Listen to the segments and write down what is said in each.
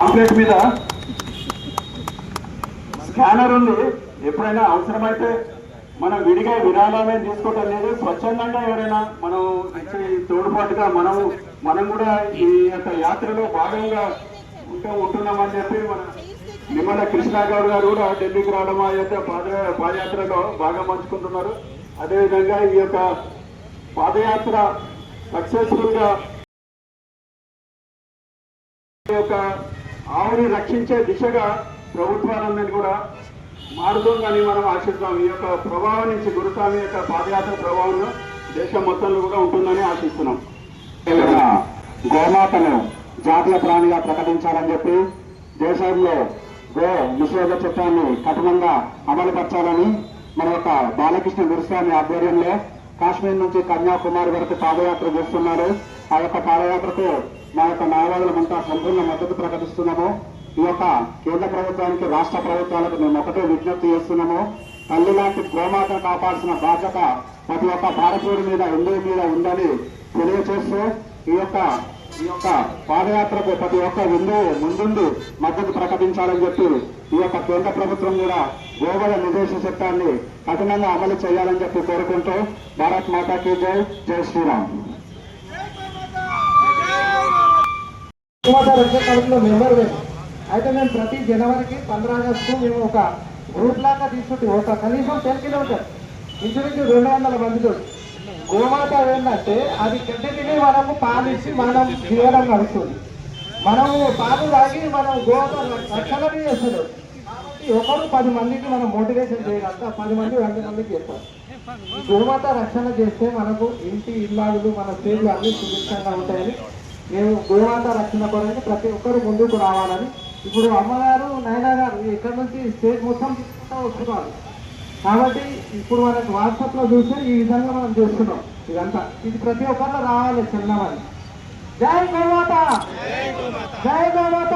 Pamphlet మీద scanner ఉంది. ఎప్పుడైనా అవసరమైతే మనం విడిగా విరాళాలే తీసుకోవటం లేదు. స్వచ్ఛందంగా ఎవరైనా మనం ఇచ్చే మనం మనం కూడా ఈ యొక్క యాత్రలో భాగంగా ఉంటూ ఉంటున్నామని చెప్పి మన నిమ్మల కృష్ణా గౌడ్ గారు కూడా ఢిల్లీకి రావడం ఆ యొక్క పాద పాదయాత్రలో భాగం పంచుకుంటున్నారు. అదేవిధంగా ఈ యొక్క పాదయాత్ర సక్సెస్ఫుల్గా ఈ యొక్క ఆవుని రక్షించే దిశగా ప్రభుత్వాలందరినీ కూడా మారుతుందని మనం ఆశిస్తాం. ఈ యొక్క ప్రభావం నుంచి గురుస్వామి యొక్క పాదయాత్ర ప్రభావం దేశం మొత్తంలో కూడా ఉంటుందని ఆశిస్తున్నాం. గోమాతను జాతీయ ప్రాణిగా ప్రకటించాలని చెప్పి దేశంలో గో నిషేధ చట్టాన్ని కఠినంగా అమలుపరచాలని మన యొక్క బాలకృష్ణ గురుస్వామి ఆధ్వర్యంలో కాశ్మీర్ నుంచి కన్యాకుమారి వరకు పాదయాత్ర చేస్తున్నారు. ఆ యొక్క పాదయాత్రకు మా యొక్క న్యాయవాదులమంతా సంపూర్ణ మద్దతు ప్రకటిస్తున్నాము. ఈ యొక్క కేంద్ర ప్రభుత్వానికి రాష్ట్ర ప్రభుత్వాలకు మేము ఒకటే విజ్ఞప్తి చేస్తున్నాము. తల్లి లాంటి గోమాతను కాపాల్సిన బాధ్యత ప్రతి ఒక్క భారతీయుడి మీద హిందువు మీద ఉందని తెలియచేస్తూ ఈ యొక్క ఈ యొక్క పాదయాత్రకు ప్రతి ఒక్క హిందువు ముందుండి మద్దతు ప్రకటించాలని చెప్పి ఈ యొక్క కేంద్ర ప్రభుత్వం కూడా గోవల నిర్దేశ చట్టాన్ని కఠినంగా అమలు చేయాలని చెప్పి కోరుకుంటూ భారత్ మాతాకి జై. జై శ్రీరామ్. గోమాత రక్షణ మెంబర్ మేము అయితే మేము ప్రతి జనవరికి పంద్ర ఆగస్టు మేము ఒక గ్రూప్ లాగా తీసుకుంటే ఒక కనీసం టెన్ కిలోమీటర్ ఇంచుమించు రెండు వందల మందితో. గోమాత ఏంటంటే అది గడ్డి తిని మనము పాలిచ్చి మనం జీవనం నడుస్తుంది. మనము పాలు తాగి మనం గోమాత రక్షణ చేస్తున్నాం. ఒకరు పది మందికి మనం మోటివేషన్ చేయగలుగుతా పది మంది రెండు మందికి చెప్తాం గోమాత రక్షణ చేస్తే మనకు ఇంటి ఇల్లాలు మన పేర్లు అన్ని సుభిక్షంగా ఉంటాయని మేము గోమాత రక్షణ కొరకు ప్రతి ఒక్కరు ముందుకు రావాలని ఇప్పుడు అమ్మగారు నాయన గారు ఇక్కడ నుంచి స్టేట్ మొత్తం తీసుకుంటూ వస్తున్నారు. కాబట్టి ఇప్పుడు మనకు వాట్సాప్లో చూస్తే ఈ విధంగా మనం చేస్తున్నాం. ఇదంతా. ఇది ప్రతి ఒక్కరిలో రావాలి చిన్నమని జై గోమాత! జై గోమాత!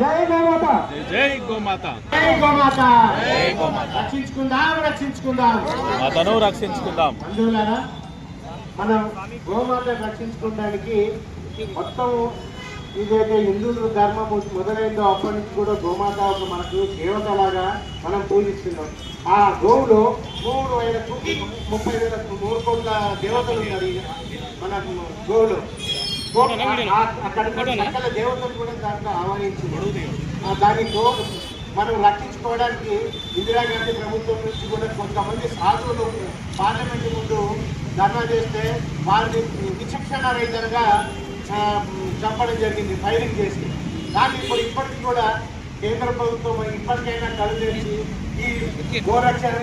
జై గోమాత! జై గోమాత! జై గోమాత! రక్షించుకుందాం రక్షించుకుందాం. మాతను రక్షించుకుందాం. బంధువులారా మనం గోమాత రక్షించుకోవడానికి మొత్తం ఇదైతే హిందువుల ధర్మం మొదలైందో అప్పటి నుంచి కూడా గోమాత ఒక మనకు దేవతలాగా మనం పూజిస్తున్నాం. ఆ గోవులో మూడు వేల ముప్పై వేల మూడు కోట్ల దేవతలు ఉన్నారు మన గోవులో. అక్కడ సకల దేవతలు కూడా దాంట్లో ఆహ్వానించింది. ఆ దాని గో మనం రక్షించుకోవడానికి ఇందిరాగాంధీ ప్రభుత్వం నుంచి కూడా కొంతమంది సాధువులు పార్లమెంట్ ముందు ధర్నా చేస్తే వారిని విచక్షణ రహితంగా చంపడం జరిగింది ఫైరింగ్ చేసి. కానీ ఇప్పుడు ఇప్పటికీ కూడా కేంద్ర ప్రభుత్వం ఇప్పటికైనా కళ్ళు తెరిచి ఈ గోరక్షణ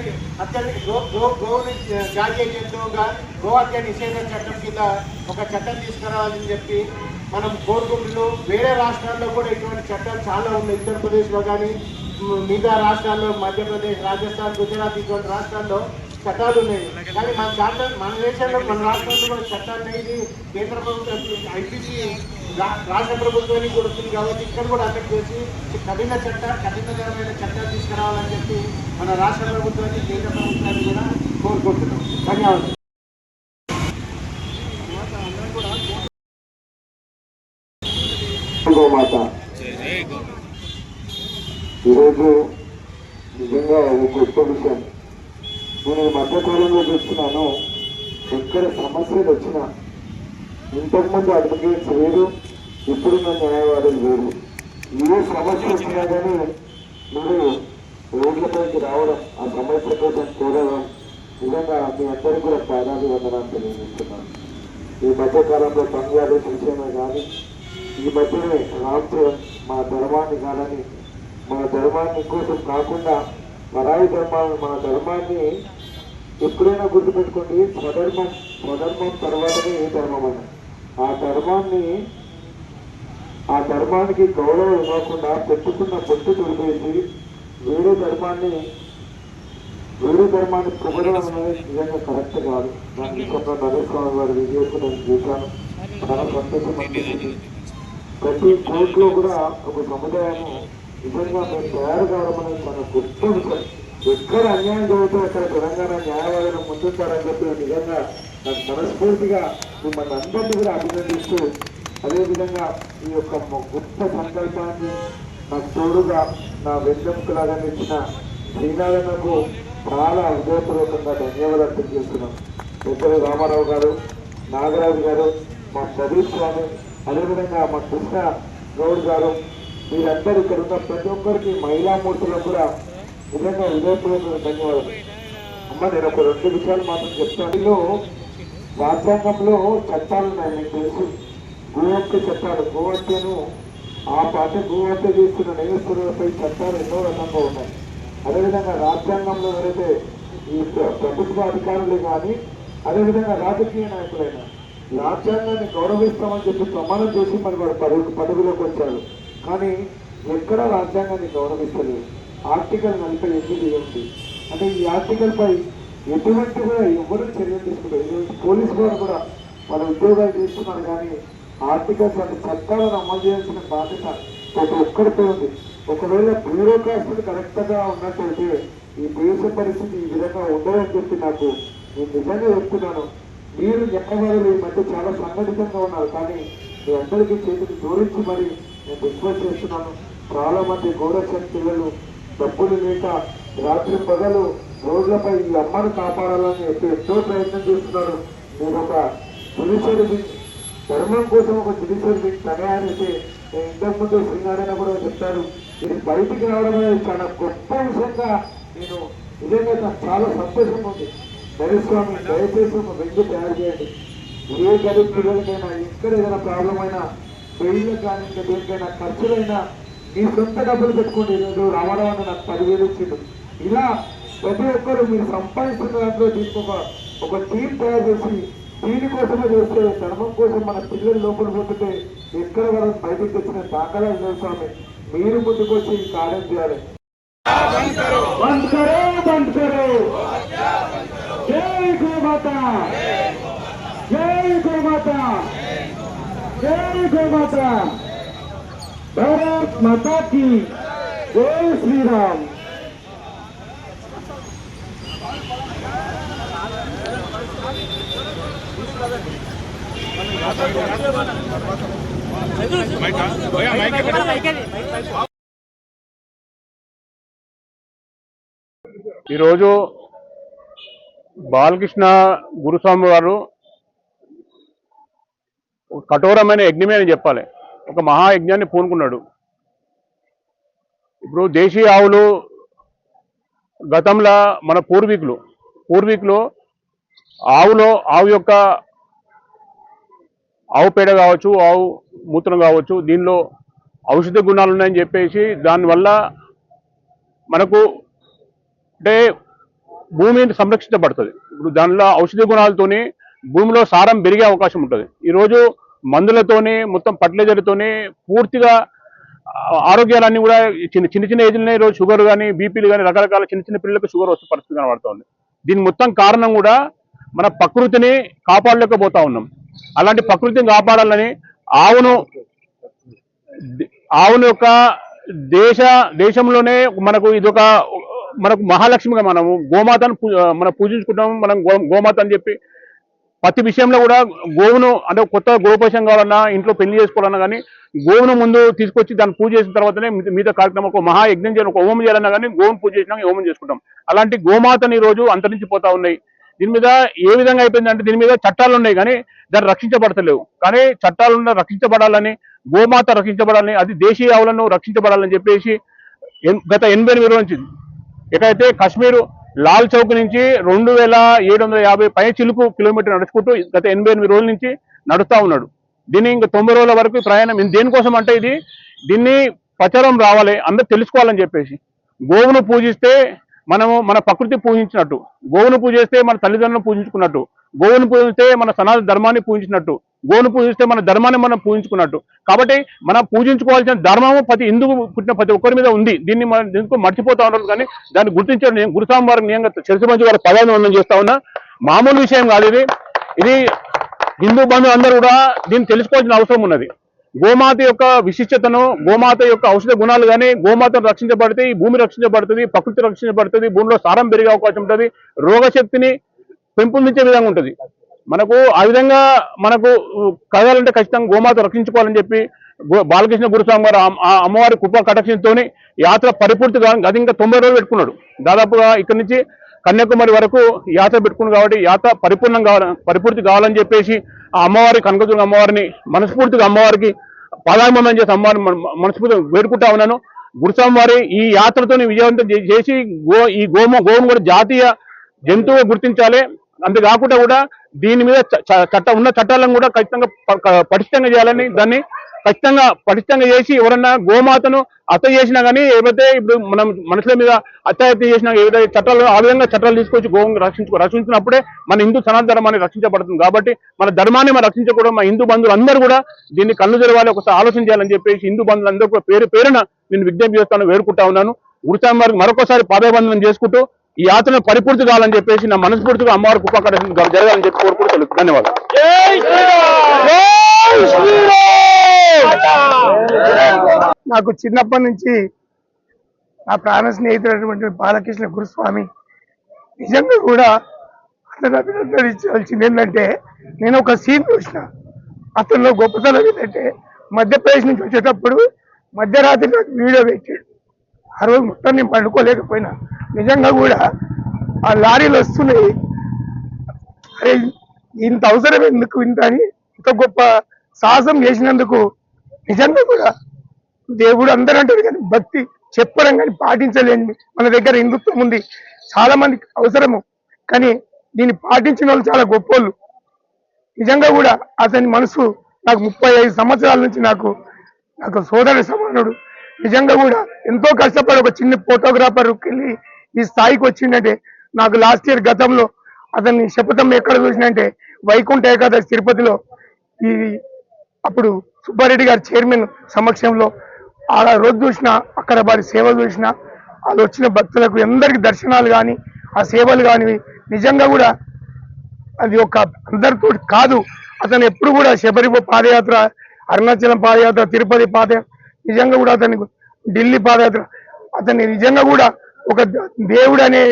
అత్యంత గో గో గోవుని జాతీయ జంతువుగా గోహత్య నిషేధ చట్టం కింద ఒక చట్టం తీసుకురావాలని చెప్పి మనం కోరుకుంటున్నాం. వేరే రాష్ట్రాల్లో కూడా ఇటువంటి చట్టాలు చాలా ఉన్నాయి. ఉత్తరప్రదేశ్లో కానీ మిగతా రాష్ట్రాల్లో మధ్యప్రదేశ్ రాజస్థాన్ గుజరాత్ ఇటువంటి రాష్ట్రాల్లో చట్టాలు ఉన్నాయి. కానీ మన దాంట్లో మన దేశంలో మన రాష్ట్రంలో కూడా చట్టాలు అనేది కేంద్ర ప్రభుత్వం ఐపీసీ రాష్ట్ర ప్రభుత్వానికి కూడా వస్తుంది కాబట్టి ఇక్కడ కూడా అటెక్ట్ చేసి కఠిన చట్ట కఠినతరమైన చట్టాలు తీసుకురావాలని చెప్పి మన రాష్ట్ర ప్రభుత్వాన్ని కేంద్ర ప్రభుత్వాన్ని కూడా కోరుకుంటున్నాం. ధన్యవాదాలు. గోమాత. ఈరోజు నిజంగా ఒక గొప్ప విషయం. నేను ఈ మధ్యకాలంలో చూస్తున్నాను. ఎక్కడ సమస్యలు వచ్చినా ఇంతకుముందు అడ్వకేట్స్ వేరు ఇప్పుడున్న న్యాయవాదులు వేరు. ఏ సమస్య వచ్చినా కానీ మీరు రోడ్లపైకి రావడం ఆ సమస్య కోసం కోరడం నిజంగా మీ అందరికీ కూడా పాదాలు వందనాలు తెలియజేస్తున్నాను. ఈ మధ్యకాలంలో బంగ్లాదేశ్ విషయమే కానీ ఈ మధ్యనే రాత్రి మా ధర్మాన్ని కాదని మన ధర్మాన్ని కోసం కాకుండా పరాయి ధర్మాన్ని మన ధర్మాన్ని ఎప్పుడైనా గుర్తుపెట్టుకోండి స్వధర్మం స్వధర్మం తర్వాతనే ఏ ధర్మం అని ఆ ధర్మాన్ని ఆ ధర్మానికి గౌరవం ఇవ్వకుండా పెట్టుకున్న పొట్టు తొలిపేసి వేరే ధర్మాన్ని వేరే ధర్మాన్ని పొగడడం అనేది నిజంగా కరెక్ట్ కాదు. దాన్ని కొంత నరేష్ వారి వీడియోస్ నేను చూశాను చాలా సంతోషం ప్రతి కోర్టులో కూడా ఒక సముదాయాన్ని నిజంగా మేము తయారు కావడం అనేది మన గొప్ప విషయం ఎక్కడ అన్యాయం జరుగుతుందో అక్కడ తెలంగాణ న్యాయవాదులు ముందుంటారని చెప్పి నిజంగా నాకు మనస్ఫూర్తిగా మిమ్మల్ని అందరినీ కూడా అభినందిస్తూ అదేవిధంగా ఈ యొక్క మ- గొప్ప సంకల్పాన్ని నాకు తోడుగా నా వెన్నెముకలాగా ఇచ్చిన శ్రీనారాయణకు చాలా హృదయపూర్వకంగా ధన్యవాదాలు తెలియజేస్తున్నాను. పెద్దలు రామారావు గారు నాగరాజు గారు మా ప్రదీప్ స్వామి అదేవిధంగా మా కృష్ణ గౌడ్ గారు మీరందరూ ఇక్కడ ఉన్న ప్రతి ఒక్కరికి మహిళా మహిళామూర్తులకు కూడా నిజంగా హృదయపూర్వక ధన్యవాదాలు. అమ్మ నేను ఒక రెండు విషయాలు మాత్రం చెప్తాను. రాజ్యాంగంలో చట్టాలు ఉన్నాయి మీకు తెలుసు. గోహత్య చట్టాలు గోహత్యను ఆ పాట గోహత్య చేస్తున్న నేరస్తులపై చట్టాలు ఎన్నో రకంగా ఉన్నాయి. అదేవిధంగా రాజ్యాంగంలో ఎవరైతే ఈ ప్రభుత్వ అధికారులు కానీ అదేవిధంగా రాజకీయ నాయకులైనా రాజ్యాంగాన్ని గౌరవిస్తామని చెప్పి ప్రమాణం చేసి మరి వాడు పదవి పదవిలోకి వచ్చారు కానీ ఎక్కడ రాజ్యాంగాన్ని గౌరవిస్తలేదు. ఆర్టికల్ నలభై ఎనిమిది ఉంది. అంటే ఈ ఆర్టికల్ పై ఎటువంటి కూడా ఎవరు చర్యలు తీసుకుంటారు పోలీస్ పోలీసు వారు కూడా వాళ్ళ ఉద్యోగాలు చేస్తున్నారు కానీ ఆర్టికల్స్ అంటే చట్టాలను అమలు చేయాల్సిన బాధ్యత ప్రతి ఒక్కరితో ఉంది. ఒకవేళ బ్యూరోక్రాసీలు కరెక్ట్గా ఉన్నట్లయితే ఈ దేశ పరిస్థితి ఈ విధంగా ఉండదని చెప్పి నాకు నేను నిజంగా చెప్తున్నాను. మీరు ఎక్కవారు ఈ మధ్య చాలా సంఘటితంగా ఉన్నారు. కానీ మీ అందరికీ చేతికి జోడించి మరి నేను రిక్వెస్ట్ చేస్తున్నాను. చాలా మంది గౌరవ పిల్లలు డబ్బులు లేక రాత్రి పగలు రోడ్లపై ఈ అమ్మను కాపాడాలని చెప్పి ఎంతో ప్రయత్నం చేస్తున్నారు. నేను ఒక జుడిషియరీ వింగ్ ధర్మం కోసం ఒక జుడిషియరీ వింగ్ తయారైతే నేను ఇంతకు ముందు శ్రీనారాయణ కూడా చెప్పారు ఇది బయటికి రావడం అనేది చాలా గొప్ప విషయంగా నేను నిజంగా నాకు చాలా సంతోషం ఉంది. దయస్వామి దయచేసి ఒక బిల్లు తయారు చేయండి. ఏ గరీబ్ పిల్లలకైనా ఎక్కడ ఏదైనా ప్రాబ్లం అయినా పెళ్ళిలో కానీ ఇంకా దేనికైనా ఖర్చులైనా మీ సొంత డబ్బులు పెట్టుకోండి. ఈరోజు రావడం అన్న నాకు పదివేలు ఇచ్చిండు. ఇలా ప్రతి ఒక్కరు మీరు సంపాదిస్తున్న దాంట్లో దీనికి ఒక ఒక టీం తయారు చేసి దీనికోసమే చేస్తే ధర్మం కోసం మన పిల్లలు లోపల పొందితే ఎక్కడ వాళ్ళని బయటకు తెచ్చిన దాఖలా ఉండదు స్వామి. మీరు ముందుకొచ్చి ఈ కార్యం చేయాలి. జై గోమాత. జై గోమాత. జై గోమాత భారత్ మాతాకి జై శ్రీరామ్! ఈరోజు బాలకృష్ణ గురుస్వామి వారు ఒక కఠోరమైన యజ్ఞమే అని చెప్పాలి. ఒక మహాయజ్ఞాన్ని పూనుకున్నాడు. ఇప్పుడు దేశీయ ఆవులు గతంలో మన పూర్వీకులు పూర్వీకులు ఆవులో ఆవు యొక్క ఆవు పేడ కావచ్చు ఆవు మూత్రం కావచ్చు దీనిలో ఔషధ గుణాలు ఉన్నాయని చెప్పేసి దానివల్ల మనకు అంటే భూమి సంరక్షించబడుతుంది. ఇప్పుడు దానిలో ఔషధ గుణాలతోని భూమిలో సారం పెరిగే అవకాశం ఉంటుంది. ఈరోజు మందులతోనే మొత్తం ఫర్టిలైజర్తోని పూర్తిగా ఆరోగ్యాలన్నీ కూడా చిన్న చిన్న చిన్న ఏజ్లోనే ఈరోజు షుగర్ కానీ బీపీలు కానీ రకరకాల చిన్న చిన్న పిల్లలకు షుగర్ వస్తే పరిస్థితి కనబడుతుంది. దీని మొత్తం కారణం కూడా మన ప్రకృతిని కాపాడలేకపోతా ఉన్నాం. అలాంటి ప్రకృతిని కాపాడాలని ఆవును ఆవును యొక్క దేశ దేశంలోనే మనకు ఇదొక మనకు మహాలక్ష్మిగా మనము గోమాతను మనం పూజించుకుంటాము మనం గో గోమాత అని చెప్పి ప్రతి విషయంలో కూడా గోవును అంటే కొత్త గోపోషం కావాలన్నా ఇంట్లో పెళ్ళి చేసుకోవాలన్నా కానీ గోవును ముందు తీసుకొచ్చి దాన్ని పూజ చేసిన తర్వాతనే మిగతా- కార్యక్రమం ఒక మహా యజ్ఞం చేయాలి ఒక హోమం చేయాలన్నా కానీ గోవును పూజ చేసినాక హోమం చేసుకుంటాం. అలాంటి గోమాతని రోజు అంతరించిపోతా ఉన్నాయి. దీని మీద ఏ విధంగా అయిపోయిందంటే దీని మీద చట్టాలు ఉన్నాయి కానీ దాన్ని రక్షించబడతలేవు. కానీ చట్టాలు ఉన్న రక్షించబడాలని గోమాత రక్షించబడాలని అది దేశీయ ఆవులను రక్షించబడాలని చెప్పేసి ఎన్- గత ఎనభై ఎనిమిది రోజుల నుంచి ఎక్కడైతే కాశ్మీర్ లాల్ చౌక్ నుంచి రెండు వేల ఏడు వందల యాభై పై చిలుకు కిలోమీటర్ నడుచుకుంటూ గత ఎనభై ఎనిమిది రోజుల నుంచి నడుస్తూ ఉన్నాడు. దీన్ని ఇంకా తొంభై రోజుల వరకు ప్రయాణం దేనికోసం అంటే ఇది? దీన్ని ప్రచారం రావాలి అందరు తెలుసుకోవాలని చెప్పేసి. గోవును పూజిస్తే మనము మన ప్రకృతి పూజించినట్టు. గోవును పూజిస్తే మన తల్లిదండ్రులను పూజించుకున్నట్టు. గోవును పూజిస్తే మన సనాతన ధర్మాన్ని పూజించినట్టు. గోను పూజిస్తే మన ధర్మాన్ని మనం పూజించుకున్నట్టు. కాబట్టి మనం పూజించుకోవాల్సిన ధర్మము ప్రతి హిందువు పుట్టిన ప్రతి ఒక్కరి మీద ఉంది. దీన్ని మనం ఎందుకు మర్చిపోతా ఉన్నారు కానీ దాన్ని గుర్తించడం నేను గురుస్వామి వారికి నిజంగా చరిసమంచి వారి పదాన్ని చేస్తా ఉన్నా. మామూలు విషయం కాదు ఇది. ఇది హిందూ బంధువులు అందరూ కూడా దీన్ని తెలుసుకోవాల్సిన అవసరం ఉన్నది. గోమాత యొక్క విశిష్టతను గోమాత యొక్క ఔషధ గుణాలు కానీ గోమాతను రక్షించబడితే ఈ భూమి రక్షించబడుతుంది ప్రకృతి రక్షించబడుతుంది భూమిలో సారం పెరిగే అవకాశం ఉంటుంది రోగశక్తిని పెంపొందించే విధంగా ఉంటుంది. మనకు ఆ విధంగా మనకు కదగాలంటే ఖచ్చితంగా గోమాత రక్షించుకోవాలని చెప్పి బాలకృష్ణ గురుస్వామి గారు ఆ- అమ్మవారి కృప కటాక్షంతోని యాత్ర పరిపూర్తి అది ఇంకా తొంభై రోజులు పెట్టుకున్నాడు. దాదాపుగా ఇక్కడి నుంచి కన్యాకుమారి వరకు యాత్ర పెట్టుకున్నాడు కాబట్టి యాత్ర పరిపూర్ణం కావాలి పరిపూర్తి కావాలని చెప్పేసి ఆ అమ్మవారి కనకదుర్గ అమ్మవారిని మనస్ఫూర్తిగా అమ్మవారికి పాదాభిమందం చేసి అమ్మవారిని మనస్ఫూర్తిగా వేడుకుంటా ఉన్నాను. గురుస్వామి వారి ఈ యాత్రతోని విజయవంతం చే- చేసి గో ఈ గోమ గోవును కూడా జాతీయ జంతువుగా గుర్తించాలి. అంతేకాకుండా కూడా దీని మీద చ- చ- చట్ట ఉన్న చట్టాలను కూడా ఖచ్చితంగా పటిష్టంగా చేయాలని దాన్ని ఖచ్చితంగా పటిష్టంగా చేసి ఎవరన్నా గోమాతను అత చేసినా కానీ ఏవైతే ఇప్పుడు మనం మనుషుల మీద అత్యాహత్య చేసినా ఏదైతే చట్టాలు ఆ విధంగా చట్టాలు తీసుకొచ్చి గోవును రక్షించుకో రక్షించినప్పుడే మన హిందూ సనాతన ధర్మాన్ని రక్షించబడుతుంది. కాబట్టి మన ధర్మాన్ని మనం రక్షించకూడదు. మన హిందూ బంధువులందరూ కూడా దీన్ని కళ్ళు తెరవాలి ఒకసారి ఆలోచన చేయాలని చెప్పేసి హిందూ బంధువులందరూ కూడా పేరు పేరున నేను విజ్ఞప్తి చేస్తాను వేడుకుంటా ఉన్నాను. గురుస్వామి వారికి మరొకసారి పాదబంధనం చేసుకుంటూ ఈ యాత్రను పరిపూర్తి కావాలని చెప్పేసి నా మనస్ఫూర్తిగా అమ్మవారి కృపా జరగాలని చెప్పి కోరుకుంటూ తెలుసు ధన్యవాదాలు. నాకు చిన్నప్పటి నుంచి నా ప్రాణ స్నేహితుడైనటువంటి బాలకృష్ణ గురుస్వామి నిజంగా కూడా అతను అభినందించాల్సింది ఏంటంటే నేను ఒక సీన్ చూసిన. అతనిలో గొప్పతనం ఏంటంటే మధ్యప్రదేశ్ నుంచి వచ్చేటప్పుడు మధ్యరాత్రి నాకు వీడియో పెట్టాడు. ఆ రోజు మొత్తం నేను పండుకోలేకపోయినా. నిజంగా కూడా ఆ లారీలు వస్తున్నాయి. అరే ఇంత అవసరం ఎందుకు? ఇంత అని ఇంత గొప్ప సాహసం చేసినందుకు నిజంగా కూడా దేవుడు అందరూ అంటారు కానీ భక్తి చెప్పడం కానీ పాటించలేని మన దగ్గర హిందుత్వం ఉంది. చాలా మందికి అవసరము. కానీ దీన్ని పాటించిన వాళ్ళు చాలా గొప్పోళ్ళు. నిజంగా కూడా అతని మనసు నాకు ముప్పై ఐదు సంవత్సరాల నుంచి నాకు నాకు సోదరుడు సమానుడు. నిజంగా కూడా ఎంతో కష్టపడి ఒక చిన్న ఫోటోగ్రాఫర్కి వెళ్ళి ఈ స్థాయికి వచ్చిందంటే నాకు లాస్ట్ ఇయర్ గతంలో అతన్ని శపథం ఎక్కడ చూసినంటే వైకుంఠ ఏకాదశి తిరుపతిలో ఈ అప్పుడు సుబ్బారెడ్డి గారి చైర్మన్ సమక్షంలో ఆ రోజు చూసిన అక్కడ వారి సేవలు చూసిన వాళ్ళు వచ్చిన భక్తులకు ఎందరికి దర్శనాలు కానీ ఆ సేవలు కానివి నిజంగా కూడా అది ఒక అందరితో కాదు. అతను ఎప్పుడు కూడా శబరి పాదయాత్ర అరుణాచలం పాదయాత్ర తిరుపతి పాదయాత్ర నిజంగా కూడా అతని ఢిల్లీ పాదయాత్ర అతన్ని నిజంగా కూడా ఒక దేవుడు అనే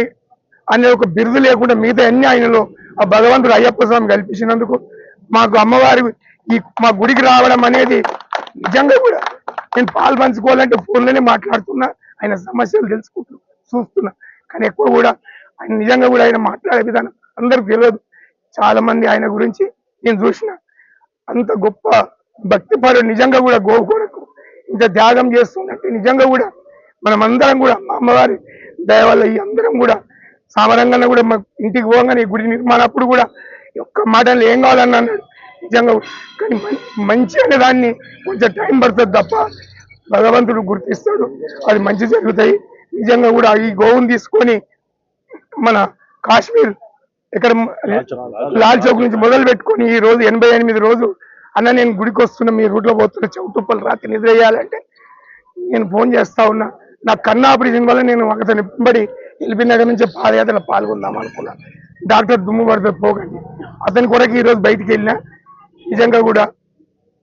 అనే ఒక బిరుదు లేకుండా మిగతా అన్ని ఆయనలో ఆ భగవంతుడు అయ్యప్ప స్వామి కల్పించినందుకు మాకు అమ్మవారి ఈ మా గుడికి రావడం అనేది నిజంగా కూడా నేను పాలు పంచుకోవాలంటే ఫోన్లోనే మాట్లాడుతున్నా ఆయన సమస్యలు తెలుసుకుంటున్నా చూస్తున్నా. కానీ ఎక్కువ కూడా ఆయన నిజంగా కూడా ఆయన మాట్లాడే విధానం అందరికి తెలియదు. చాలా మంది ఆయన గురించి నేను చూసిన అంత గొప్ప భక్తిపరుడు నిజంగా కూడా గోవు ఇంత త్యాగం చేస్తున్నట్టు నిజంగా కూడా మనం అందరం కూడా మా అమ్మవారి దయ వల్ల ఈ అందరం కూడా సామరంగా కూడా మా ఇంటికి పోగానే గుడి నిర్మాణప్పుడు కూడా ఒక్క మాటలు ఏం కావాలని అన్నాడు నిజంగా కానీ మంచి అనే దాన్ని కొంచెం టైం పడుతుంది తప్ప భగవంతుడు గుర్తిస్తాడు. అది మంచి జరుగుతాయి. నిజంగా కూడా ఈ గోవుని తీసుకొని మన కాశ్మీర్ ఇక్కడ లాల్ చౌక్ నుంచి మొదలు పెట్టుకొని ఈ రోజు ఎనభై ఎనిమిది రోజు అన్న నేను గుడికి వస్తున్నా మీ రూట్లో పోతున్నా చౌటుప్పలు రాత్రి నిద్ర చేయాలంటే నేను ఫోన్ చేస్తా ఉన్నా. నా కన్ను ఆపరేషన్ వల్ల నేను అతని వెంబడి ఎల్బీ నగర్ నుంచి పాదయాత్రలో పాల్గొందాం అనుకున్నాను డాక్టర్ దుమ్ము పడితే పోకండి. అతని కొరకు ఈరోజు బయటికి వెళ్ళినా నిజంగా కూడా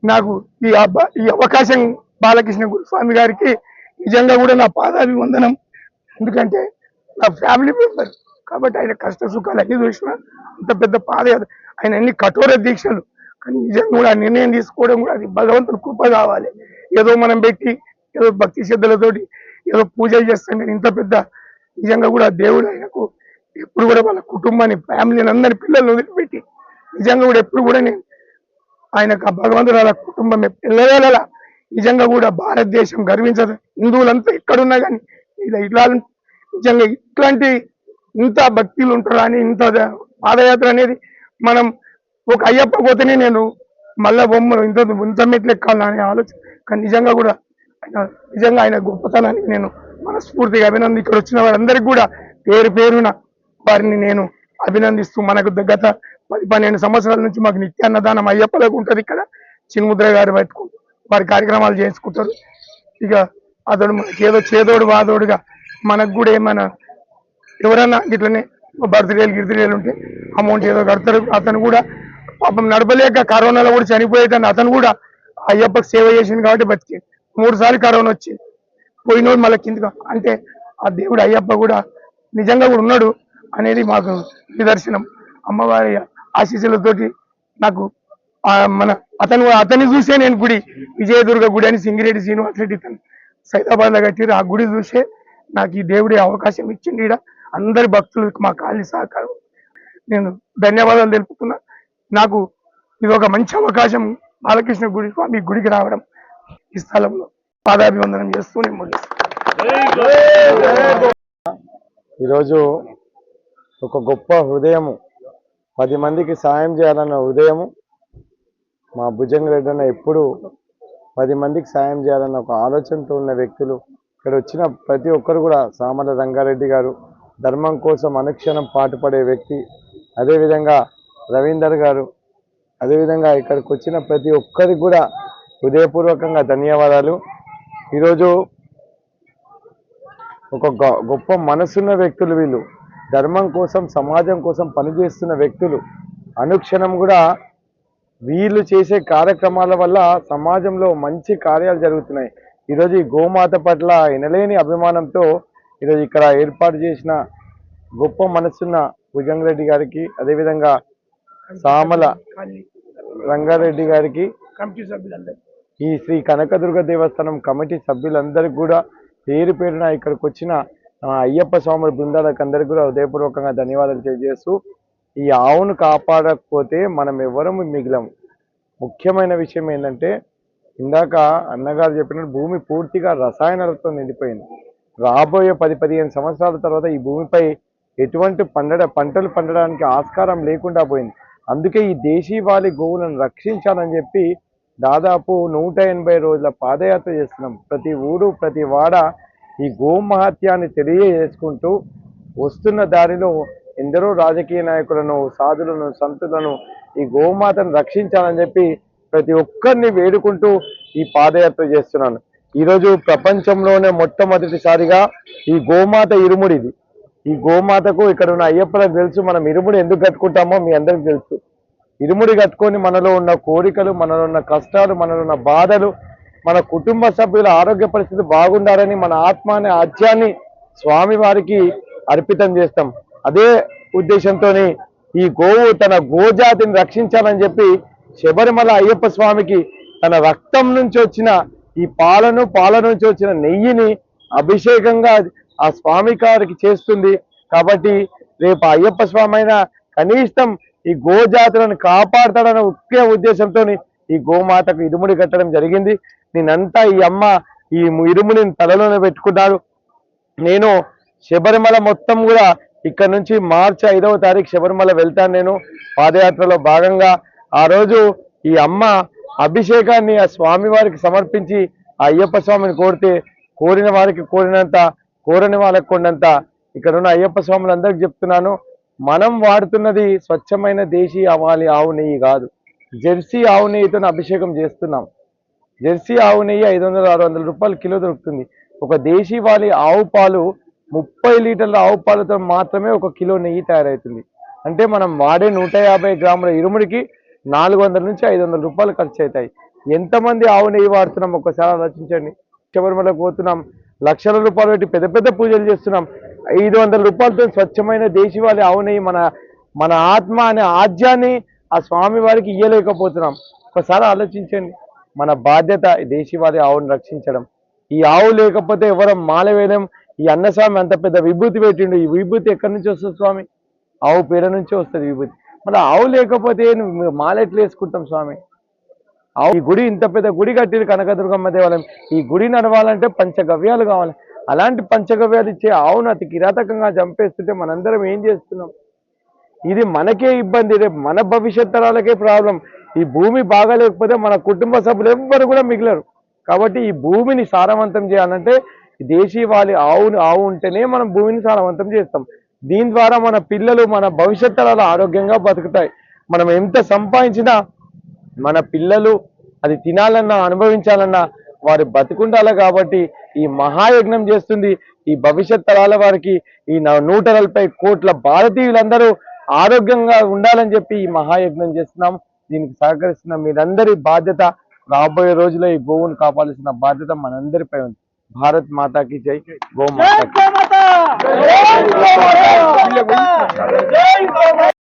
నాకు ఈ అబ్బ- ఈ అవకాశం బాలకృష్ణ గురుస్వామి గారికి నిజంగా కూడా నా పాదాభివందనం. ఎందుకంటే నా ఫ్యామిలీ మెంబర్ కాబట్టి ఆయన కష్ట సుఖాలు అన్ని చూసిన అంత పెద్ద పాదయాత్ర. ఆయన అన్ని కఠోర దీక్షలు. కానీ నిజంగా కూడా నిర్ణయం తీసుకోవడం కూడా అది భగవంతుని కృప కావాలి. ఏదో మనం పెట్టి ఏదో భక్తి శ్రద్ధలతోటి ఏదో పూజలు చేస్తాను నేను ఇంత పెద్ద నిజంగా కూడా దేవుడు ఆయనకు ఎప్పుడు కూడా వాళ్ళ కుటుంబాన్ని ఫ్యామిలీని అందరి పిల్లల్ని వదిలిపెట్టి నిజంగా కూడా ఎప్పుడు కూడా నేను ఆయనకు ఆ భగవంతుడు అలా కుటుంబం పిల్లవేళలా నిజంగా కూడా భారతదేశం గర్వించదు. హిందువులంతా ఎక్కడున్నా కానీ ఇలా ఇట్లా నిజంగా ఇట్లాంటి ఇంత భక్తులు ఉంటారా అని ఇంత పాదయాత్ర అనేది మనం ఒక అయ్యప్ప పోతేనే నేను మళ్ళా బొమ్మ ఇంత ఇంత మెట్లు ఎక్కాలని ఆలోచన. కానీ నిజంగా కూడా నిజంగా ఆయన గొప్పతనానికి నేను మనస్ఫూర్తిగా అభినంది ఇక్కడ వచ్చిన వారందరికీ కూడా పేరు పేరున వారిని నేను అభినందిస్తూ మనకు గత పది పన్నెండు సంవత్సరాల నుంచి మాకు నిత్యాన్నదానం అయ్యప్పలకు ఉంటుంది ఇక్కడ. చిన్ముద్ర గారు పెట్టుకుంటూ వారి కార్యక్రమాలు చేసుకుంటారు. ఇక అతడు ఏదో చేదోడు వాదోడుగా మనకు కూడా ఏమైనా ఎవరన్నా ఇట్లనే బర్త్డేలు గిర్త్డేలు ఉంటే అమౌంట్ ఏదో కడతారు. అతను కూడా పాపం నడపలేక కరోనాలో కూడా చనిపోయేటని అతను కూడా అయ్యప్పకి సేవ చేసింది కాబట్టి బతికేది మూడు సార్లు కరోనా వచ్చి పోయినోడు మళ్ళీ కిందిగా అంటే ఆ దేవుడు అయ్యప్ప కూడా నిజంగా కూడా ఉన్నాడు అనేది మాకు నిదర్శనం. అమ్మవారి ఆశీస్సులతోటి నాకు మన అతను అతన్ని చూసే నేను గుడి విజయదుర్గ గుడి అని సింగిరెడ్డి శ్రీనివాస్ రెడ్డి తను సైతాబాద్ కట్టిరు ఆ గుడి చూసే నాకు ఈ దేవుడి అవకాశం ఇచ్చింది ఈడ. అందరి భక్తులకు మా కాలి సహకారం. నేను ధన్యవాదాలు తెలుపుతున్నా. నాకు ఇది ఒక మంచి అవకాశం బాలకృష్ణ గుడి స్వామి గుడికి రావడం. ఈ స్థలంలో పాదాభివందనం చేస్తూ నేను ముగిస్తాను. ఈరోజు ఒక గొప్ప హృదయము. పది మందికి సాయం చేయాలన్న హృదయము. మా భుజంగ రెడ్డి అన్న ఎప్పుడు పది మందికి సాయం చేయాలన్న ఒక ఆలోచనతో ఉన్న వ్యక్తులు. ఇక్కడ వచ్చిన ప్రతి ఒక్కరు కూడా సామల రంగారెడ్డి గారు ధర్మం కోసం అనుక్షణం పాటుపడే వ్యక్తి. అదేవిధంగా రవీందర్ గారు అదేవిధంగా ఇక్కడికి వచ్చిన ప్రతి ఒక్కరికి కూడా హృదయపూర్వకంగా ధన్యవాదాలు. ఈరోజు ఒక గొప్ప మనసున్న వ్యక్తులు వీళ్ళు. ధర్మం కోసం సమాజం కోసం పనిచేస్తున్న వ్యక్తులు. అనుక్షణం కూడా వీళ్ళు చేసే కార్యక్రమాల వల్ల సమాజంలో మంచి కార్యాలు జరుగుతున్నాయి. ఈరోజు ఈ గోమాత పట్ల ఎనలేని అభిమానంతో ఈరోజు ఇక్కడ ఏర్పాటు చేసిన గొప్ప మనసున్న భుజంగరెడ్డి గారికి అదేవిధంగా సామల రంగారెడ్డి గారికి కమిటీ సభ్యులందరూ ఈ శ్రీ కనకదుర్గ దేవస్థానం కమిటీ సభ్యులందరికీ కూడా పేరు పేరున ఇక్కడికి వచ్చిన అయ్యప్ప స్వామి బృందాలకు అందరికీ కూడా హృదయపూర్వకంగా ధన్యవాదాలు తెలియజేస్తూ ఈ ఆవును కాపాడకపోతే మనం ఎవరము మిగిలం. ముఖ్యమైన విషయం ఏంటంటే ఇందాక అన్నగారు చెప్పినట్టు భూమి పూర్తిగా రసాయనాలతో నిండిపోయింది. రాబోయే పది పదిహేను సంవత్సరాల తర్వాత ఈ భూమిపై ఎటువంటి పండడ పంటలు పండడానికి ఆస్కారం లేకుండా పోయింది. అందుకే ఈ దేశీవాలి గోవులను రక్షించాలని చెప్పి దాదాపు నూట ఎనభై రోజుల పాదయాత్ర చేస్తున్నాం. ప్రతి ఊరు ప్రతి వాడ ఈ గోమహత్యాన్ని తెలియజేసుకుంటూ వస్తున్న దారిలో ఎందరో రాజకీయ నాయకులను సాధులను సంతులను ఈ గోమాతను రక్షించాలని చెప్పి ప్రతి ఒక్కరిని వేడుకుంటూ ఈ పాదయాత్ర చేస్తున్నాను. ఈరోజు ప్రపంచంలోనే మొట్టమొదటిసారిగా ఈ గోమాత ఇరుముడిది. ఈ గోమాతకు ఇక్కడ ఉన్న అయ్యప్పలకు తెలుసు మనం ఇరుముడు ఎందుకు కట్టుకుంటామో మీ అందరికి తెలుసు. ఇరుముడి కట్టుకొని మనలో ఉన్న కోరికలు మనలో ఉన్న కష్టాలు మనలో ఉన్న బాధలు మన కుటుంబ సభ్యుల ఆరోగ్య పరిస్థితి బాగుండాలని మన ఆత్మ అనే ఆజ్యాన్ని స్వామి వారికి అర్పితం చేస్తాం. అదే ఉద్దేశంతో ఈ గోవు తన గోజాతిని రక్షించాలని చెప్పి శబరిమల అయ్యప్ప స్వామికి తన రక్తం నుంచి వచ్చిన ఈ పాలను పాల నుంచి వచ్చిన నెయ్యిని అభిషేకంగా ఆ స్వామి గారికి చేస్తుంది. కాబట్టి రేపు అయ్యప్ప స్వామి అయినా కనీసం ఈ గోజాతులను కాపాడతాడనే ముఖ్య ఉద్దేశంతో ఈ గోమాతకు ఇరుముడి కట్టడం జరిగింది. నేనంతా ఈ అమ్మ ఈ ఇరుముడిని తలలోనే పెట్టుకున్నాడు. నేను శబరిమల మొత్తం కూడా ఇక్కడ నుంచి మార్చి ఐదవ తారీఖు శబరిమల వెళ్తాను నేను. పాదయాత్రలో భాగంగా ఆ రోజు ఈ అమ్మ అభిషేకాన్ని ఆ స్వామి వారికి సమర్పించి ఆ అయ్యప్ప స్వామిని కోరితే కోరిన వారికి కోరినంత కోరని వాళ్ళకి కొండంత ఇక్కడ ఉన్న అయ్యప్ప స్వాములందరికీ చెప్తున్నాను. మనం వాడుతున్నది స్వచ్ఛమైన దేశీ అవాలి ఆవు నెయ్యి కాదు. జెర్సీ ఆవు నెయ్యితో అభిషేకం చేస్తున్నాం. జెర్సీ ఆవు నెయ్యి ఐదు వందల ఆరు వందల రూపాయలు కిలో దొరుకుతుంది. ఒక దేశీ వాలి ఆవు పాలు ముప్పై లీటర్ల ఆవు పాలతో మాత్రమే ఒక కిలో నెయ్యి తయారవుతుంది. అంటే మనం వాడే నూట యాభై గ్రాముల ఇరుముడికి నాలుగు వందల నుంచి ఐదు వందల రూపాయలు ఖర్చు అవుతాయి ఎంతమంది ఆవు నెయ్యి వాడుతున్నాం? ఒక్కసారి ఆలోచించండి. శబరిమలకు పోతున్నాం. లక్షల రూపాయలు పెట్టి పెద్ద పెద్ద పూజలు చేస్తున్నాం. ఐదు వందల రూపాయలతో స్వచ్ఛమైన దేశీవాళి ఆవు మన మన ఆత్మ అనే ఆజ్యాన్ని ఆ స్వామి వారికి ఇయ్యలేకపోతున్నాం. ఒకసారి ఆలోచించండి. మన బాధ్యత ఈ ఆవుని రక్షించడం. ఈ ఆవు లేకపోతే ఎవరం మాల వేయలేం ఈ అన్నస్వామి అంత పెద్ద విభూతి పెట్టిండు. ఈ విభూతి ఎక్కడి నుంచి వస్తుంది స్వామి? ఆవు పేర నుంచి వస్తుంది విభూతి. మరి ఆవు లేకపోతే మాలెట్లు వేసుకుంటాం స్వామి. ఆవు ఈ గుడి ఇంత పెద్ద గుడి కట్టిరు కనకదుర్గమ్మ దేవాలయం. ఈ గుడి నడవాలంటే పంచగవ్యాలు కావాలి. అలాంటి పంచగవ్యాధి ఇచ్చే ఆవును అతి కిరాతకంగా చంపేస్తుంటే మనందరం ఏం చేస్తున్నాం? ఇది మనకే ఇబ్బంది రేపు మన భవిష్యత్ తరాలకే ప్రాబ్లం. ఈ భూమి బాగాలేకపోతే మన కుటుంబ సభ్యులు ఎవ్వరు కూడా మిగిలరు. కాబట్టి ఈ భూమిని సారవంతం చేయాలంటే ఈ దేశీవాలి ఆవుని ఆవు ఉంటేనే మనం భూమిని సారవంతం చేస్తాం. దీని ద్వారా మన పిల్లలు మన భవిష్యత్ తరాలు ఆరోగ్యంగా బతుకుతాయి. మనం ఎంత సంపాదించినా మన పిల్లలు అది తినాలన్నా అనుభవించాలన్నా వారు బతుకుండాలి కాబట్టి ఈ మహాయజ్ఞం చేస్తుంది. ఈ భవిష్యత్ తరాల వారికి ఈ నూట నలభై కోట్ల భారతీయులందరూ ఆరోగ్యంగా ఉండాలని చెప్పి ఈ మహాయజ్ఞం చేస్తున్నాం. దీనికి సహకరిస్తున్న మీరందరి బాధ్యత రాబోయే రోజుల్లో ఈ గోవును కాపాడాల్సిన బాధ్యత మనందరిపై ఉంది. భారత్ మాతాకి జై గోమాత!